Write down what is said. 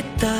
kita Ako'y